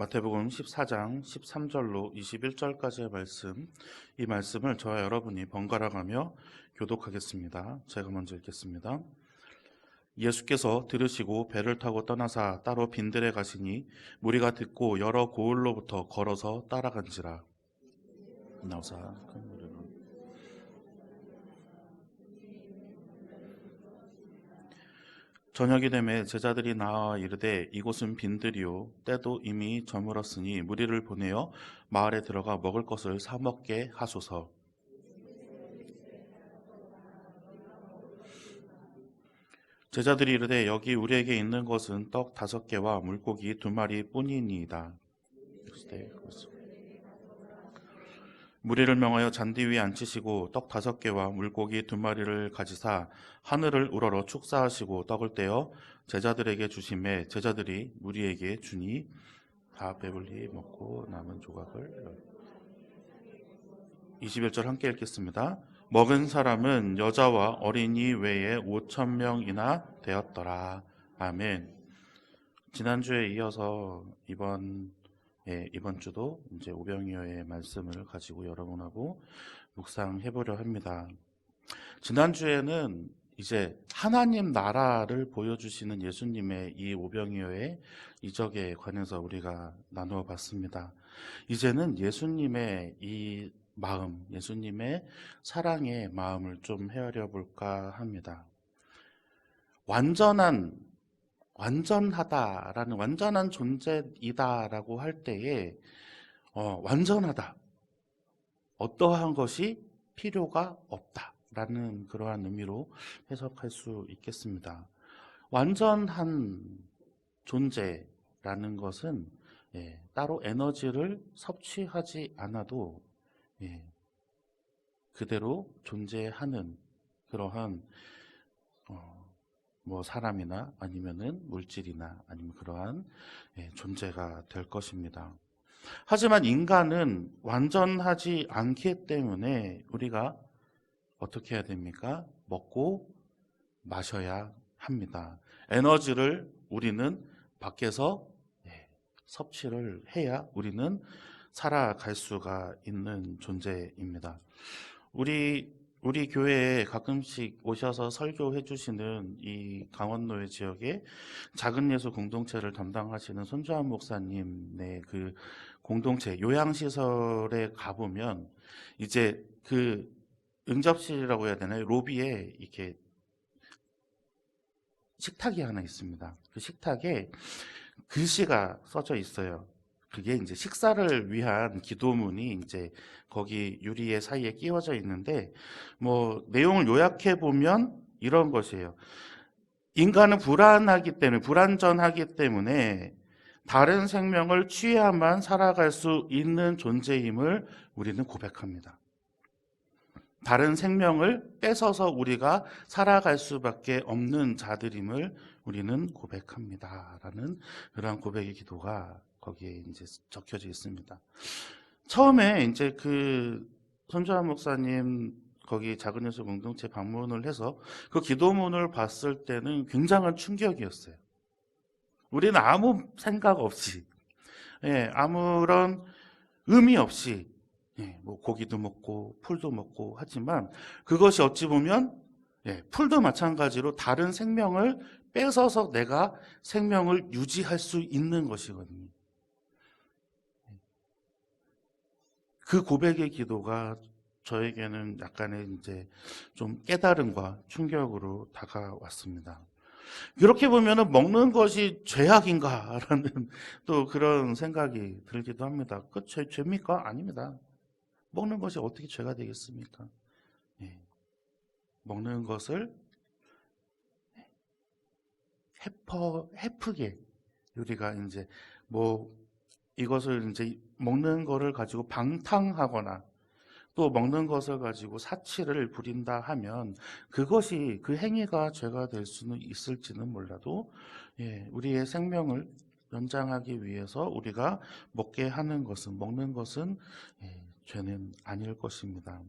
마태복음 14장 13절로 21절까지의 말씀, 이 말씀을 저와 여러분이 번갈아 가며 교독하겠습니다. 제가 먼저 읽겠습니다. 예수께서 들으시고 배를 타고 떠나사 따로 빈들에 가시니 무리가 듣고 여러 고을로부터 걸어서 따라간지라. 나오사 큰 무리로. 저녁이 되매 제자들이 나와 이르되 이곳은 빈들이요 때도 이미 저물었으니 무리를 보내어 마을에 들어가 먹을 것을 사 먹게 하소서. 제자들이 이르되 여기 우리에게 있는 것은 떡 다섯 개와 물고기 두 마리 뿐이니이다. 무리를 명하여 잔디 위에 앉히시고 떡 다섯 개와 물고기 두 마리를 가지사 하늘을 우러러 축사하시고 떡을 떼어 제자들에게 주심에 제자들이 무리에게 주니 다 배불리 먹고 남은 조각을 21절 함께 읽겠습니다. 먹은 사람은 여자와 어린이 외에 5천 명이나 되었더라. 아멘. 지난주에 이어서 이번 예, 이번 주도 이제 오병이어의 말씀을 가지고 여러분하고 묵상해 보려 합니다. 지난주에는 이제 하나님 나라를 보여주시는 예수님의 이 오병이어의 이적에 관해서 우리가 나누어 봤습니다. 이제는 예수님의 이 마음, 예수님의 사랑의 마음을 좀 헤아려 볼까 합니다. 완전한 완전하다라는 완전한 존재이다라고 할 때에 어, 완전하다 어떠한 것이 필요가 없다라는 그러한 의미로 해석할 수 있겠습니다. 완전한 존재라는 것은 예, 따로 에너지를 섭취하지 않아도 예, 그대로 존재하는 그러한 어, 뭐 사람이나 아니면은 물질이나 아니면 그러한 예, 존재가 될 것입니다. 하지만 인간은 완전하지 않기 때문에 우리가 어떻게 해야 됩니까? 먹고 마셔야 합니다. 에너지를 우리는 밖에서 예, 섭취를 해야 우리는 살아갈 수가 있는 존재입니다. 우리 우리 교회에 가끔씩 오셔서 설교해 주시는 이 강원노예 지역의 작은 예수 공동체를 담당하시는 손주한 목사님의 그 공동체 요양시설에 가보면 이제 그 응접실이라고 해야 되나요? 로비에 이렇게 식탁이 하나 있습니다. 그 식탁에 글씨가 써져 있어요. 그게 이제 식사를 위한 기도문이 이제 거기 유리의 사이에 끼워져 있는데 뭐 내용을 요약해 보면 이런 것이에요. 인간은 불안하기 때문에 불안전하기 때문에 다른 생명을 취해야만 살아갈 수 있는 존재임을 우리는 고백합니다. 다른 생명을 뺏어서 우리가 살아갈 수밖에 없는 자들임을 우리는 고백합니다 라는 그러한 고백의 기도가 거기에 이제 적혀져 있습니다. 처음에 이제 그 손주한 목사님 거기 작은 예수 공동체 방문을 해서 그 기도문을 봤을 때는 굉장한 충격이었어요. 우리는 아무 생각 없이, 예, 아무런 의미 없이, 예, 뭐 고기도 먹고 풀도 먹고 하지만 그것이 어찌 보면 예, 풀도 마찬가지로 다른 생명을 뺏어서 내가 생명을 유지할 수 있는 것이거든요. 그 고백의 기도가 저에게는 약간의 이제 좀 깨달음과 충격으로 다가왔습니다. 이렇게 보면은 먹는 것이 죄악인가라는 또 그런 생각이 들기도 합니다. 그 죄, 죄입니까? 아닙니다. 먹는 것이 어떻게 죄가 되겠습니까? 예. 먹는 것을 해퍼, 해프게 우리가 이제 뭐 이것을 이제 먹는 거를 가지고 방탕하거나 또 먹는 것을 가지고 사치를 부린다 하면 그것이 그 행위가 죄가 될 수는 있을지는 몰라도 예, 우리의 생명을 연장하기 위해서 우리가 먹게 하는 것은 먹는 것은 예, 죄는 아닐 것입니다.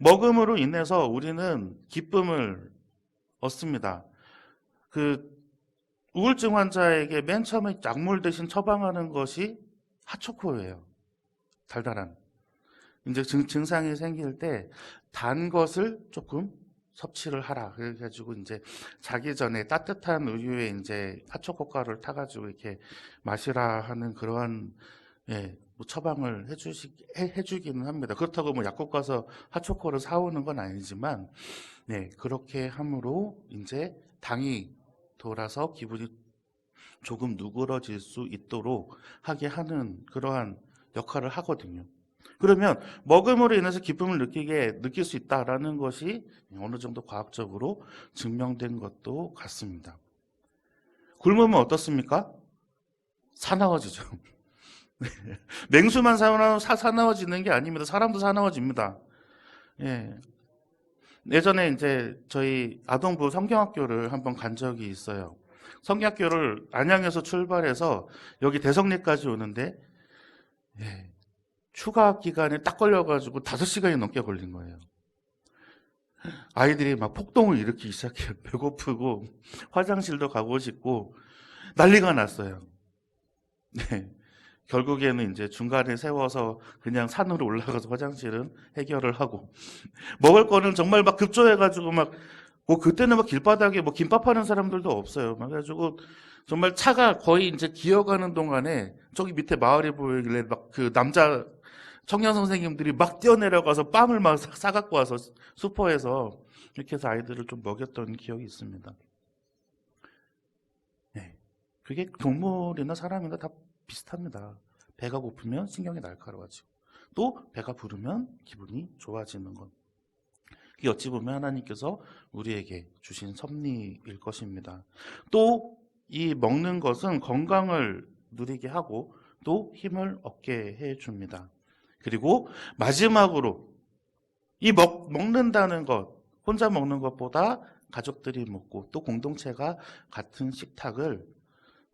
먹음으로 인해서 우리는 기쁨을 얻습니다. 그 우울증 환자에게 맨 처음에 약물 대신 처방하는 것이 핫초코예요. 달달한. 이제 증, 증상이 생길 때 단 것을 조금 섭취를 하라. 그래가지고 이제 자기 전에 따뜻한 우유에 이제 핫초코 가루를 타가지고 이렇게 마시라 하는 그러한 예, 뭐 처방을 해주시 해, 해주기는 합니다. 그렇다고 뭐 약국 가서 핫초코를 사오는 건 아니지만 네 그렇게 함으로 이제 당이 돌아서 기분이 조금 누그러질 수 있도록 하게 하는 그러한 역할을 하거든요. 그러면 먹음으로 인해서 기쁨을 느끼게 느낄 수 있다라는 것이 어느 정도 과학적으로 증명된 것도 같습니다. 굶으면 어떻습니까? 사나워지죠. 네. 맹수만 사나, 사, 사나워지는 게 아닙니다. 사람도 사나워집니다. 예. 예전에 이제 저희 아동부 성경학교를 한번 간 적이 있어요. 성경학교를 안양에서 출발해서 여기 대성리까지 오는데 예, 추가 기간에 딱 걸려가지고 다섯 시간이 넘게 걸린 거예요. 아이들이 막 폭동을 일으키기 시작해요. 배고프고 화장실도 가고 싶고 난리가 났어요. 네. 결국에는 이제 중간에 세워서 그냥 산으로 올라가서 화장실은 해결을 하고 먹을 거는 정말 막 급조해가지고 막 뭐 그때는 막 길바닥에 뭐 김밥 하는 사람들도 없어요. 막 그래가지고 정말 차가 거의 이제 기어가는 동안에 저기 밑에 마을이 보이길래 막 그 남자 청년 선생님들이 막 뛰어내려가서 빵을 막 사- 싸갖고 와서 슈퍼에서 이렇게 해서 아이들을 좀 먹였던 기억이 있습니다. 네. 그게 동물이나 사람이나 다 비슷합니다. 배가 고프면 신경이 날카로워지고 또 배가 부르면 기분이 좋아지는 것. 이게 어찌 보면 하나님께서 우리에게 주신 섭리일 것입니다. 또 이 먹는 것은 건강을 누리게 하고 또 힘을 얻게 해 줍니다. 그리고 마지막으로 이 먹, 먹는다는 것, 혼자 먹는 것보다 가족들이 먹고 또 공동체가 같은 식탁을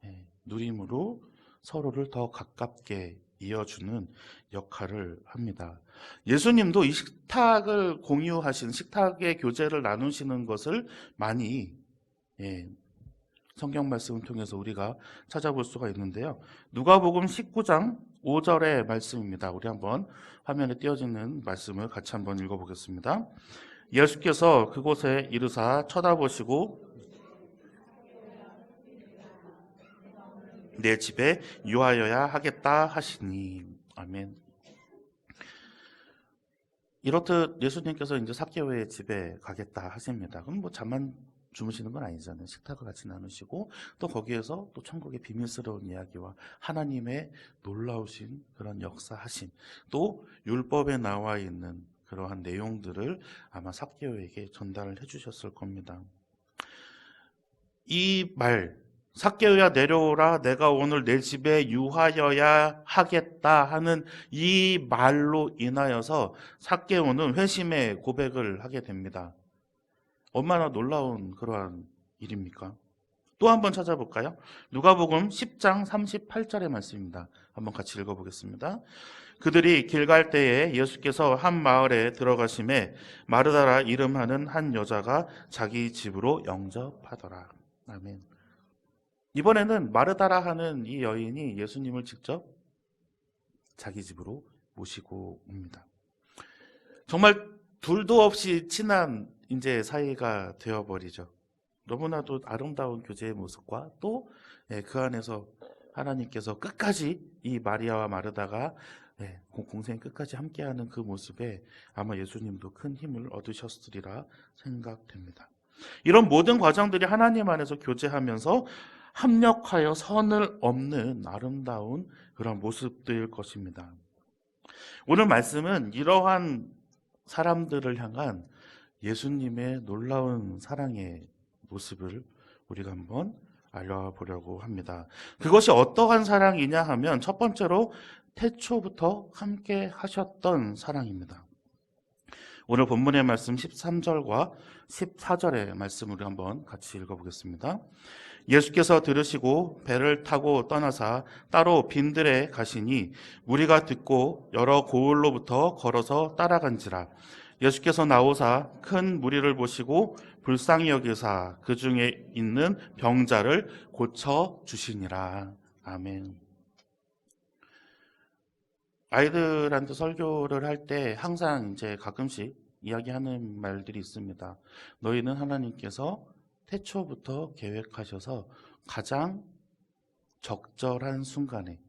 예, 누림으로 서로를 더 가깝게 이어주는 역할을 합니다. 예수님도 이 식탁을 공유하신 식탁의 교제를 나누시는 것을 많이 예, 성경 말씀을 통해서 우리가 찾아볼 수가 있는데요. 누가복음 19장 5절의 말씀입니다. 우리 한번 화면에 띄어지는 말씀을 같이 한번 읽어보겠습니다. 예수께서 그곳에 이르사 쳐다보시고 내 집에 유하여야 하겠다 하시니 아멘. 이렇듯 예수님께서 이제 사개오의 집에 가겠다 하십니다. 그럼 뭐 잠만 주무시는 건 아니잖아요. 식탁을 같이 나누시고 또 거기에서 또 천국의 비밀스러운 이야기와 하나님의 놀라우신 그런 역사하심 또 율법에 나와 있는 그러한 내용들을 아마 사개오에게 전달을 해주셨을 겁니다. 이 말, 사개오야 내려오라 내가 오늘 내 집에 유하여야 하겠다 하는 이 말로 인하여서 사개오는 회심의 고백을 하게 됩니다. 얼마나 놀라운 그러한 일입니까? 또 한번 찾아볼까요? 누가복음 10장 38절의 말씀입니다. 한번 같이 읽어보겠습니다. 그들이 길 갈 때에 예수께서 한 마을에 들어가심에 마르다라 이름하는 한 여자가 자기 집으로 영접하더라. 아멘. 이번에는 마르다라 하는 이 여인이 예수님을 직접 자기 집으로 모시고 옵니다. 정말 둘도 없이 친한 이제 사이가 되어버리죠. 너무나도 아름다운 교제의 모습과 또 그 안에서 하나님께서 끝까지 이 마리아와 마르다가 예, 공- 공생 끝까지 함께하는 그 모습에 아마 예수님도 큰 힘을 얻으셨으리라 생각됩니다. 이런 모든 과정들이 하나님 안에서 교제하면서 합력하여 선을 없는 아름다운 그런 모습들일 것입니다. 오늘 말씀은 이러한 사람들을 향한 예수님의 놀라운 사랑의 모습을 우리가 한번 알아보려고 합니다. 그것이 어떠한 사랑이냐 하면 첫 번째로 태초부터 함께 하셨던 사랑입니다. 오늘 본문의 말씀 13절과 14절의 말씀을 한번 같이 읽어보겠습니다. 예수께서 들으시고 배를 타고 떠나사 따로 빈들에 가시니 무리가 듣고 여러 고을로부터 걸어서 따라간지라 예수께서 나오사 큰 무리를 보시고 불쌍히 여기사 그 중에 있는 병자를 고쳐 주시니라. 아멘. 아이들한테 설교를 할 때 항상 이제 가끔씩 이야기하는 말들이 있습니다. 너희는 하나님께서 태초부터 계획하셔서 가장 적절한 순간에,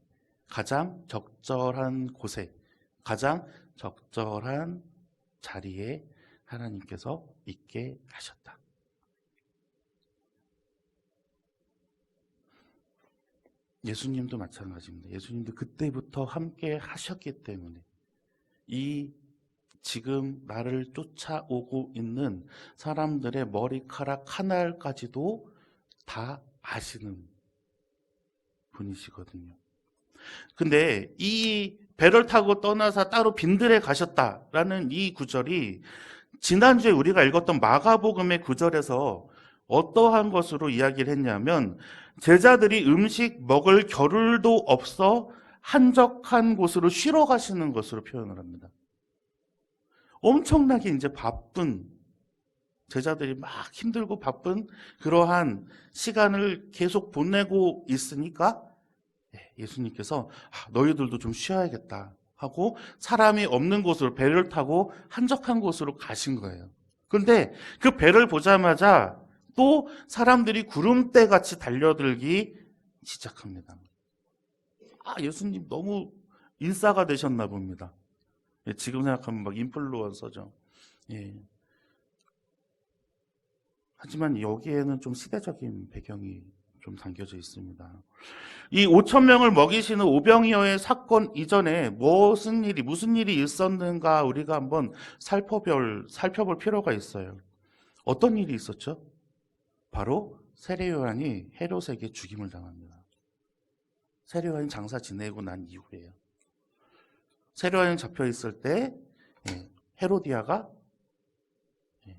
가장 적절한 곳에, 가장 적절한 자리에 하나님께서 있게 하셨다. 예수님도 마찬가지입니다. 예수님도 그때부터 함께 하셨기 때문에 이 지금 나를 쫓아오고 있는 사람들의 머리카락 하나까지도 다 아시는 분이시거든요. 근데 이 배를 타고 떠나서 따로 빈들에 가셨다라는 이 구절이 지난주에 우리가 읽었던 마가복음의 구절에서 어떠한 것으로 이야기를 했냐면 제자들이 음식 먹을 겨를도 없어 한적한 곳으로 쉬러 가시는 것으로 표현을 합니다. 엄청나게 이제 바쁜 제자들이 막 힘들고 바쁜 그러한 시간을 계속 보내고 있으니까 예, 예수님께서 아, 너희들도 좀 쉬어야겠다 하고 사람이 없는 곳으로 배를 타고 한적한 곳으로 가신 거예요. 그런데 그 배를 보자마자 또 사람들이 구름대 같이 달려들기 시작합니다. 아, 예수님 너무 인싸가 되셨나 봅니다. 예, 지금 생각하면 막 인플루언서죠. 예. 하지만 여기에는 좀 시대적인 배경이 좀 담겨져 있습니다. 이 5천 명을 먹이시는 오병이어의 사건 이전에 무슨 일이 무슨 일이 있었는가 우리가 한번 살펴볼 살펴볼 필요가 있어요. 어떤 일이 있었죠? 바로 세례 요한이 헤롯에게 죽임을 당합니다. 세례 요한이 장사 지내고 난 이후에요. 세례 요한이 잡혀 있을 때 예, 헤로디아가 예,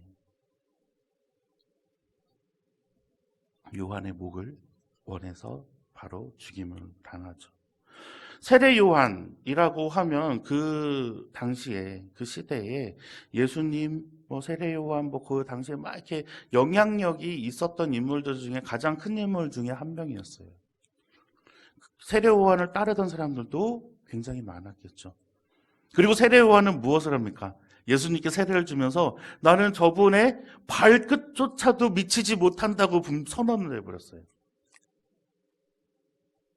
요한의 목을 원해서 바로 죽임을 당하죠. 세례 요한이라고 하면 그 당시에 그 시대에 예수님 뭐 세례 요한 뭐 그 당시에 막 이렇게 영향력이 있었던 인물들 중에 가장 큰 인물 중에 한 명이었어요. 세례 요한을 따르던 사람들도 굉장히 많았겠죠. 그리고 세례 요한은 무엇을 합니까? 예수님께 세례를 주면서 나는 저분의 발끝조차도 미치지 못한다고 선언을 해버렸어요.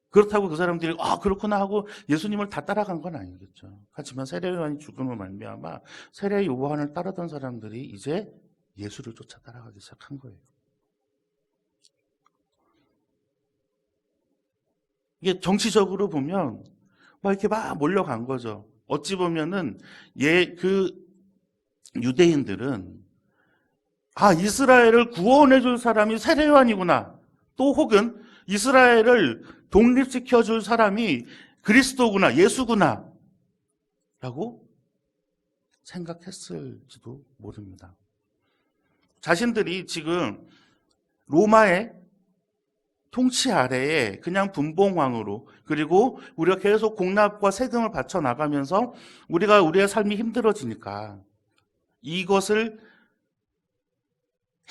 그렇다고 그 사람들이 아 그렇구나 하고 예수님을 다 따라간 건 아니겠죠. 하지만 세례 요한이 죽음을 말미암아 세례 요한을 따르던 사람들이 이제 예수를 쫓아 따라가기 시작한 거예요. 이게 정치적으로 보면 막 이렇게 막 몰려간 거죠. 어찌 보면은 예 그 유대인들은 아 이스라엘을 구원해 줄 사람이 세례 요한이구나. 또 혹은 이스라엘을 독립시켜 줄 사람이 그리스도구나, 예수구나. 라고 생각했을지도 모릅니다. 자신들이 지금 로마의 통치 아래에 그냥 분봉왕으로 그리고 우리가 계속 공납과 세금을 바쳐 나가면서 우리가 우리의 삶이 힘들어지니까 이것을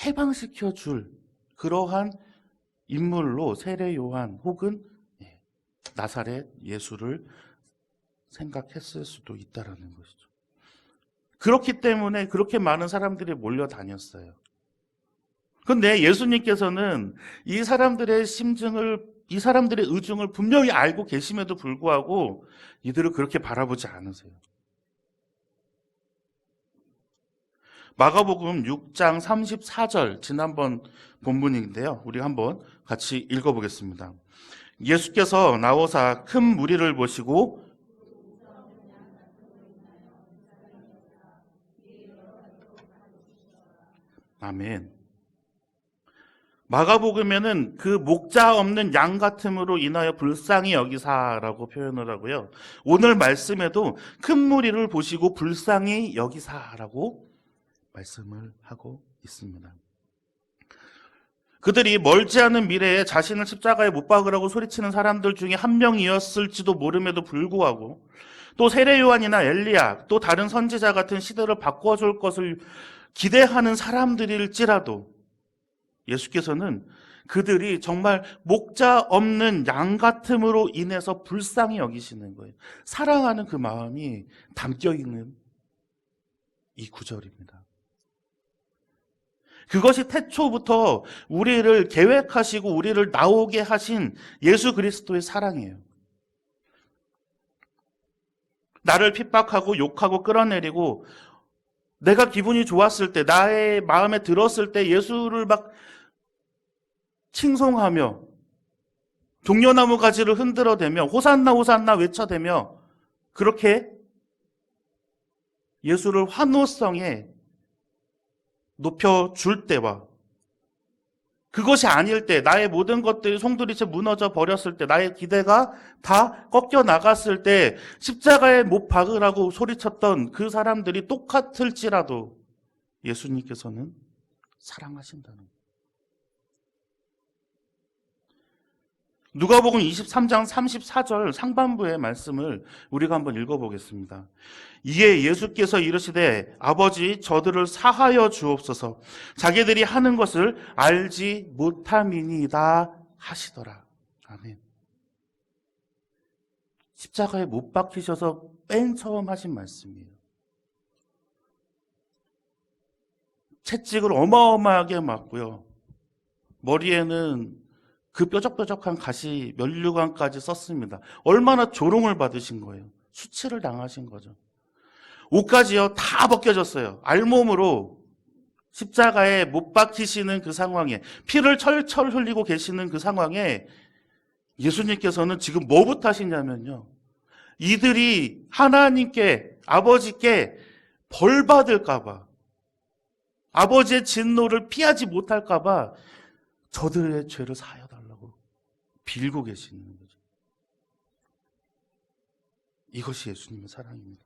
해방시켜 줄 그러한 인물로 세례 요한 혹은 나사렛 예수를 생각했을 수도 있다라는 것이죠. 그렇기 때문에 그렇게 많은 사람들이 몰려다녔어요. 근데 예수님께서는 이 사람들의 심증을, 이 사람들의 의중을 분명히 알고 계심에도 불구하고 이들을 그렇게 바라보지 않으세요. 마가복음 6장 34절, 지난번 본문인데요. 우리 한번 같이 읽어보겠습니다. 예수께서 나오사 큰 무리를 보시고 아멘. 마가복음에는 그 목자 없는 양 같음으로 인하여 불쌍히 여기사라고 표현을 하고요. 오늘 말씀에도 큰 무리를 보시고 불쌍히 여기사라고 말씀을 하고 있습니다. 그들이 멀지 않은 미래에 자신을 십자가에 못 박으라고 소리치는 사람들 중에 한 명이었을지도 모름에도 불구하고 또 세례 요한이나 엘리야 또 다른 선지자 같은 시대를 바꿔줄 것을 기대하는 사람들일지라도 예수께서는 그들이 정말 목자 없는 양 같음으로 인해서 불쌍히 여기시는 거예요. 사랑하는 그 마음이 담겨 있는 이 구절입니다. 그것이 태초부터 우리를 계획하시고 우리를 나오게 하신 예수 그리스도의 사랑이에요. 나를 핍박하고 욕하고 끌어내리고 내가 기분이 좋았을 때, 나의 마음에 들었을 때 예수를 막 칭송하며 종려나무 가지를 흔들어대며 호산나 호산나 외쳐대며 그렇게 예수를 환호성에 높여줄 때와 그것이 아닐 때, 나의 모든 것들이 송두리째 무너져 버렸을 때, 나의 기대가 다 꺾여 나갔을 때, 십자가에 못 박으라고 소리쳤던 그 사람들이 똑같을지라도 예수님께서는 사랑하신다는 거예요. 누가복음 23장 34절 상반부의 말씀을 우리가 한번 읽어보겠습니다. 이에 예수께서 이르시되 아버지 저들을 사하여 주옵소서 자기들이 하는 것을 알지 못함이니이다 하시더라. 아멘. 십자가에 못 박히셔서 맨 처음 하신 말씀이에요. 채찍을 어마어마하게 맞고요. 머리에는 그 뾰족뾰족한 가시 면류관까지 썼습니다. 얼마나 조롱을 받으신 거예요. 수치를 당하신 거죠. 옷까지요 다 벗겨졌어요. 알몸으로 십자가에 못 박히시는 그 상황에 피를 철철 흘리고 계시는 그 상황에 예수님께서는 지금 뭐부터 하시냐면요. 이들이 하나님께 아버지께 벌 받을까봐 아버지의 진노를 피하지 못할까봐 저들의 죄를 달라고 빌고 계시는 거죠. 이것이 예수님의 사랑입니다.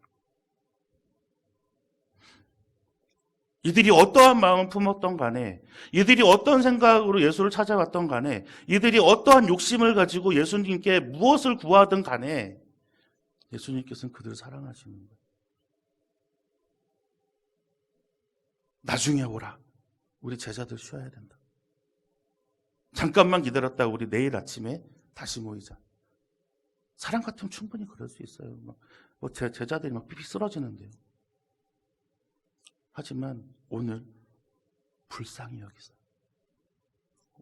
이들이 어떠한 마음을 품었던 간에, 이들이 어떤 생각으로 예수를 찾아왔던 간에, 이들이 어떠한 욕심을 가지고 예수님께 무엇을 구하든 간에, 예수님께서는 그들을 사랑하시는 거예요. 나중에 오라. 우리 제자들 쉬어야 된다. 잠깐만 기다렸다 우리 내일 아침에 다시 모이자. 사람 같으면 충분히 그럴 수 있어요. 막, 뭐 제, 제자들이 막 삐삐 쓰러지는데요. 하지만 오늘 불쌍히 여기세요.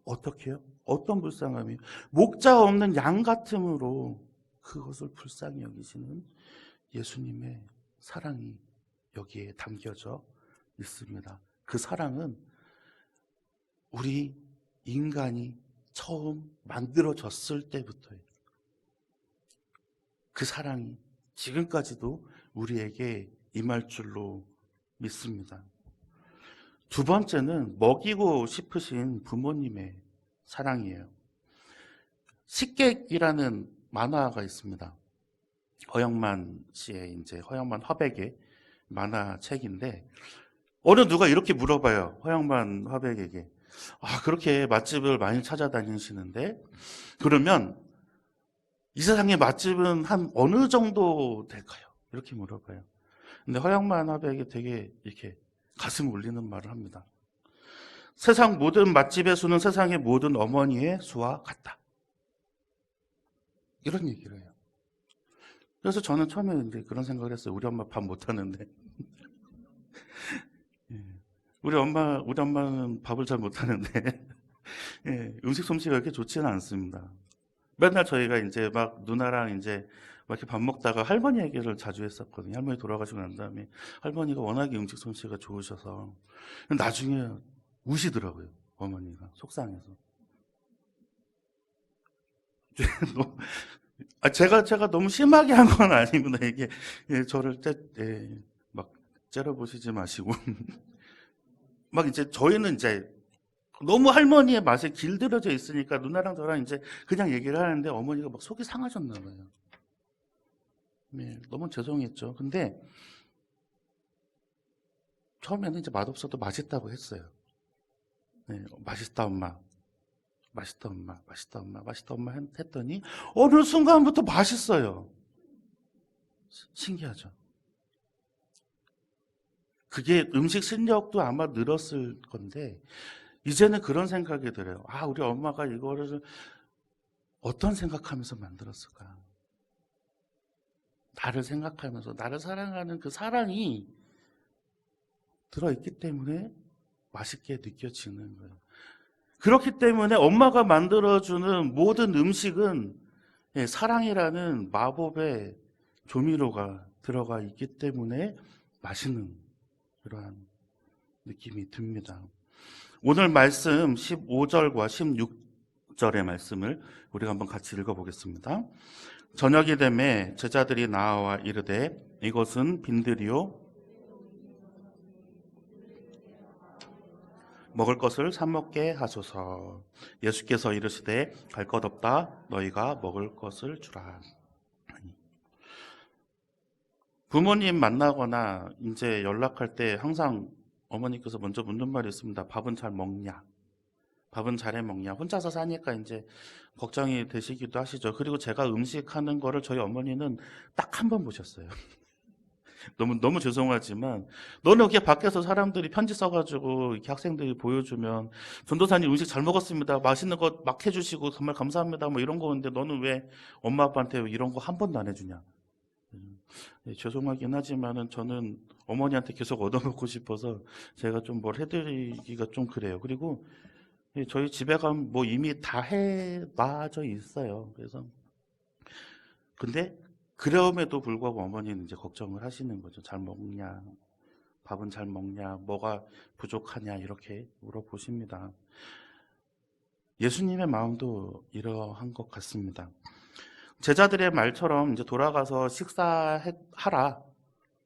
어떻게요? 어떤 불쌍함이? 목자 없는 양 같음으로 그것을 불쌍히 여기시는 예수님의 사랑이 여기에 담겨져 있습니다. 그 사랑은 우리 인간이 처음 만들어졌을 때부터예요. 그 사랑이 지금까지도 우리에게 임할 줄로 믿습니다. 두 번째는 먹이고 싶으신 부모님의 사랑이에요. 식객이라는 만화가 있습니다. 허영만 씨의 이제 허영만 화백의 만화책인데 어느 누가 이렇게 물어봐요. 허영만 화백에게. 아, 그렇게 맛집을 많이 찾아다니시는데 그러면 이 세상의 맛집은 한 어느 정도 될까요? 이렇게 물어봐요. 근데 허영만 화백이 되게 이렇게 가슴 울리는 말을 합니다. 세상 모든 맛집의 수는 세상의 모든 어머니의 수와 같다. 이런 얘기를 해요. 그래서 저는 처음에 이제 그런 생각을 했어요. 우리 엄마 밥 못하는데. 예. 우리 엄마, 우리 엄마는 밥을 잘 못하는데, 예, 음식 솜씨가 그렇게 좋지는 않습니다. 맨날 저희가 이제 막 누나랑 이제 막 이렇게 밥 먹다가 할머니 얘기를 자주 했었거든요. 할머니 돌아가시고 난 다음에 할머니가 워낙에 음식 솜씨가 좋으셔서 나중에 우시더라고요. 어머니가 속상해서. 너무- 아, 제가 제가 너무 심하게 한 건 아닙니다. 이게 예, 저를 때, 예, 막 째려보시지 마시고 막 이제 저희는 이제 너무 할머니의 맛에 길들여져 있으니까 누나랑 저랑 이제 그냥 얘기를 하는데 어머니가 막 속이 상하셨나 봐요. 네, 너무 죄송했죠. 근데 처음에는 이제 맛없어도 맛있다고 했어요. 네, 맛있다 엄마. 맛있다 엄마, 맛있다 엄마, 맛있다 엄마 했더니 어느 순간부터 맛있어요. 시- 신기하죠. 그게 음식 실력도 아마 늘었을 건데 이제는 그런 생각이 들어요. 아, 우리 엄마가 이거를 어떤 생각하면서 만들었을까? 나를 생각하면서 나를 사랑하는 그 사랑이 들어있기 때문에 맛있게 느껴지는 거예요. 그렇기 때문에 엄마가 만들어주는 모든 음식은 예, 사랑이라는 마법의 조미료가 들어가 있기 때문에 맛있는 그러한 느낌이 듭니다. 오늘 말씀 15절과 16절의 말씀을 우리가 한번 같이 읽어보겠습니다. 저녁이 되매 제자들이 나와 이르되 이것은 빈들이요 먹을 것을 사 먹게 하소서. 예수께서 이르시되 갈 것 없다 너희가 먹을 것을 주라. 부모님 만나거나 이제 연락할 때 항상 어머니께서 먼저 묻는 말이 있습니다. 밥은 잘 먹냐? 밥은 잘해 먹냐? 혼자서 사니까 이제 걱정이 되시기도 하시죠. 그리고 제가 음식 하는 거를 저희 어머니는 딱 한 번 보셨어요. 너무 너무 죄송하지만 너는 그게 밖에서 사람들이 편지 써가지고 이렇게 학생들이 보여주면 전도사님 음식 잘 먹었습니다. 맛있는 거 막 해주시고 정말 감사합니다. 뭐 이런 거는데 너는 왜 엄마 아빠한테 이런 거 한 번도 안 해주냐? 음, 예, 죄송하긴 하지만은 저는 어머니한테 계속 얻어먹고 싶어서 제가 좀 뭘 해드리기가 좀 그래요. 그리고 예, 저희 집에 가면 뭐 이미 다 해놔져 있어요. 그래서 근데 그럼에도 불구하고 어머니는 이제 걱정을 하시는 거죠. 잘 먹냐, 밥은 잘 먹냐, 뭐가 부족하냐 이렇게 물어보십니다. 예수님의 마음도 이러한 것 같습니다. 제자들의 말처럼 이제 돌아가서 식사하라.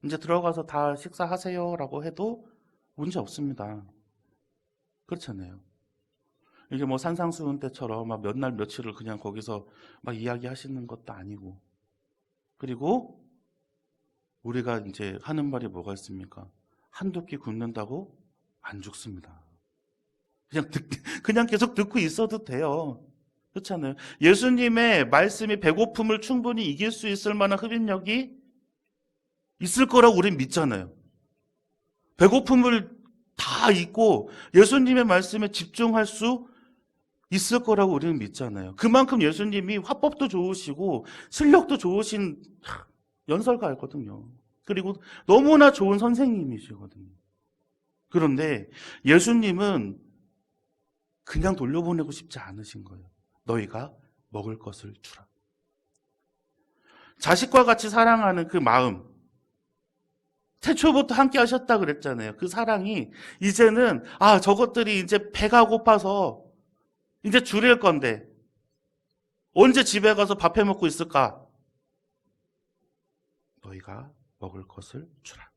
이제 들어가서 다 식사하세요라고 해도 문제 없습니다. 그렇잖아요. 이게 뭐 산상수훈 때처럼 막 몇 날 며칠을 그냥 거기서 막 이야기하시는 것도 아니고. 그리고 우리가 이제 하는 말이 뭐가 있습니까? 한두 끼 굶는다고 안 죽습니다. 그냥 듣, 그냥 계속 듣고 있어도 돼요. 그렇잖아요. 예수님의 말씀이 배고픔을 충분히 이길 수 있을 만한 흡입력이 있을 거라고 우린 믿잖아요. 배고픔을 다 잊고 예수님의 말씀에 집중할 수 있을 거라고 우리는 믿잖아요. 그만큼 예수님이 화법도 좋으시고 실력도 좋으신 연설가였거든요. 그리고 너무나 좋은 선생님이시거든요. 그런데 예수님은 그냥 돌려보내고 싶지 않으신 거예요. 너희가 먹을 것을 주라. 자식과 같이 사랑하는 그 마음. 태초부터 함께 하셨다 그랬잖아요. 그 사랑이 이제는 아 저것들이 이제 배가 고파서 이제 줄일 건데 언제 집에 가서 밥 해 먹고 있을까? 너희가 먹을 것을 주라.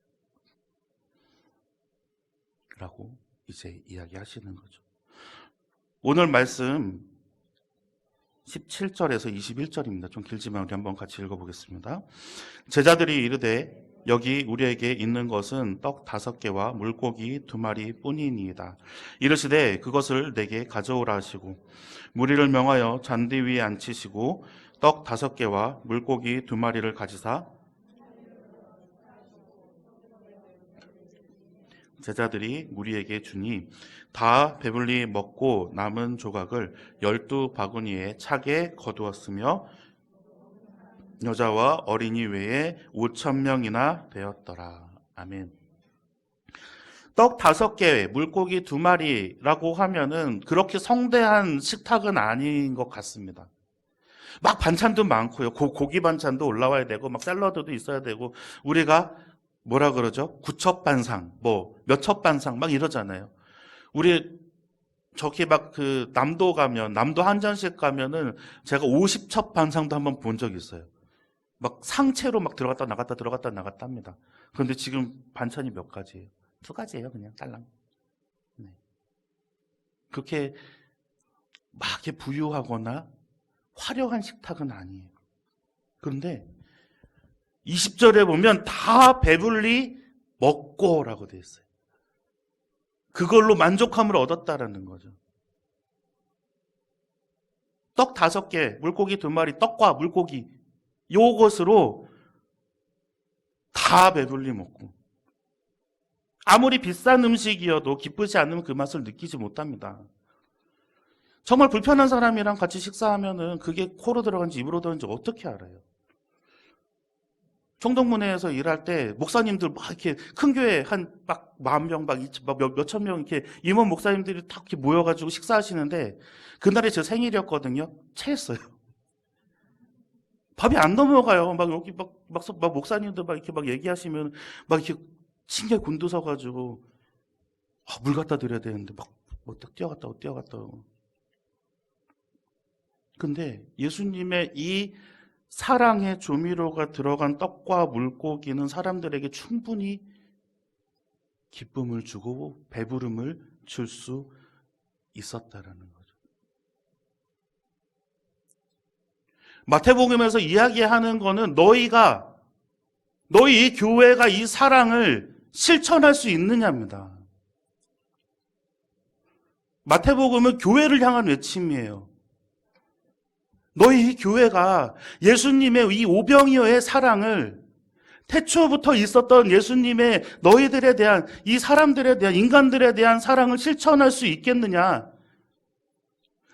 라고 이제 이야기하시는 거죠. 오늘 말씀 17절에서 21절입니다. 좀 길지만 우리 한번 같이 읽어보겠습니다. 제자들이 이르되 여기 우리에게 있는 것은 떡 다섯 개와 물고기 두 마리 뿐이니이다. 이르시되 그것을 내게 가져오라 하시고 무리를 명하여 잔디 위에 앉히시고 떡 다섯 개와 물고기 두 마리를 가지사 제자들이 무리에게 주니 다 배불리 먹고 남은 조각을 열두 바구니에 차게 거두었으며 여자와 어린이 외에 오천 명이나 되었더라. 아멘. 떡 다섯 개, 물고기 두 마리라고 하면은 그렇게 성대한 식탁은 아닌 것 같습니다. 막 반찬도 많고요. 고, 고기 반찬도 올라와야 되고, 막 샐러드도 있어야 되고, 우리가 뭐라 그러죠? 구첩 반상, 뭐, 몇첩 반상, 막 이러잖아요. 우리 저기 막 그 남도 가면, 남도 한전식 가면은 제가 50첩 반상도 한번 본 적이 있어요. 막 상체로 막 들어갔다 나갔다 들어갔다 나갔다 합니다. 그런데 지금 반찬이 몇 가지예요? 두 가지예요, 그냥 딸랑. 네. 그렇게 막 이렇게 부유하거나 화려한 식탁은 아니에요. 그런데 20절에 보면 다 배불리 먹고라고 되어 있어요. 그걸로 만족함을 얻었다라는 거죠. 떡 다섯 개, 물고기 두 마리, 떡과 물고기 요것으로 다 배불리 먹고 아무리 비싼 음식이어도 기쁘지 않으면 그 맛을 느끼지 못합니다. 정말 불편한 사람이랑 같이 식사하면은 그게 코로 들어간지 입으로 들어간지 어떻게 알아요? 총동문회에서 일할 때 목사님들 막 이렇게 큰 교회 한 막 만 명, 막 몇천 명 이렇게 임원 목사님들이 탁 이렇게 모여가지고 식사하시는데 그날이 제 생일이었거든요. 체했어요. 밥이 안 넘어가요. 막 여기 막, 막, 막 목사님들 막 이렇게 막 얘기하시면 막 이렇게 신기해 곤두서가지고 아, 물 갖다 드려야 되는데 막뭐 뛰어갔다 오고 뛰어갔다 오고. 근데 예수님의 이 사랑의 조미료가 들어간 떡과 물고기는 사람들에게 충분히 기쁨을 주고 배부름을 줄 수 있었다라는 거죠. 마태복음에서 이야기하는 거는 너희가 너희 이 교회가 이 사랑을 실천할 수 있느냐입니다. 마태복음은 교회를 향한 외침이에요. 너희 이 교회가 예수님의 이 오병이어의 사랑을 태초부터 있었던 예수님의 너희들에 대한 이 사람들에 대한 인간들에 대한 사랑을 실천할 수 있겠느냐?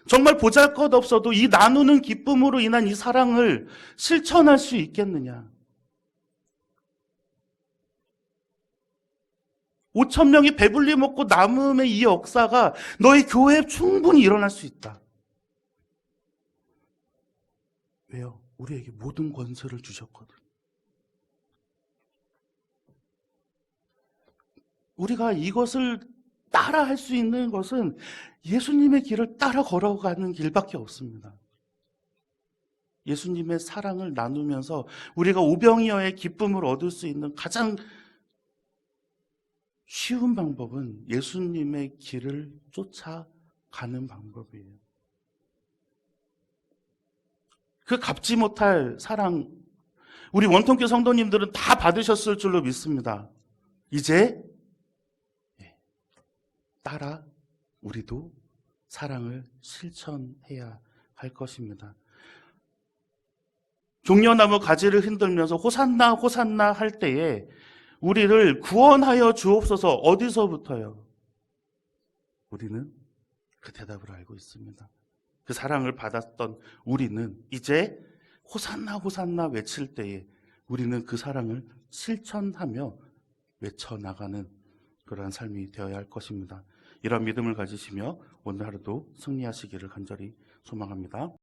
정말 보잘 것 없어도 이 나누는 기쁨으로 인한 이 사랑을 실천할 수 있겠느냐? 5천 명이 배불리 먹고 남음의 이 역사가 너희 교회에 충분히 일어날 수 있다. 왜요? 우리에게 모든 권세를 주셨거든. 우리가 이것을 따라 할 수 있는 것은 예수님의 길을 따라 걸어가는 길밖에 없습니다. 예수님의 사랑을 나누면서 우리가 오병이어의 기쁨을 얻을 수 있는 가장 쉬운 방법은 예수님의 길을 쫓아가는 방법이에요. 그 갚지 못할 사랑, 우리 원통교 성도님들은 다 받으셨을 줄로 믿습니다. 이제 따라 우리도 사랑을 실천해야 할 것입니다. 종려나무 가지를 흔들면서 호산나 호산나 할 때에 우리를 구원하여 주옵소서 어디서부터요? 우리는 그 대답을 알고 있습니다. 그 사랑을 받았던 우리는 이제 호산나 호산나 외칠 때에 우리는 그 사랑을 실천하며 외쳐나가는 그러한 삶이 되어야 할 것입니다. 이런 믿음을 가지시며 오늘 하루도 승리하시기를 간절히 소망합니다.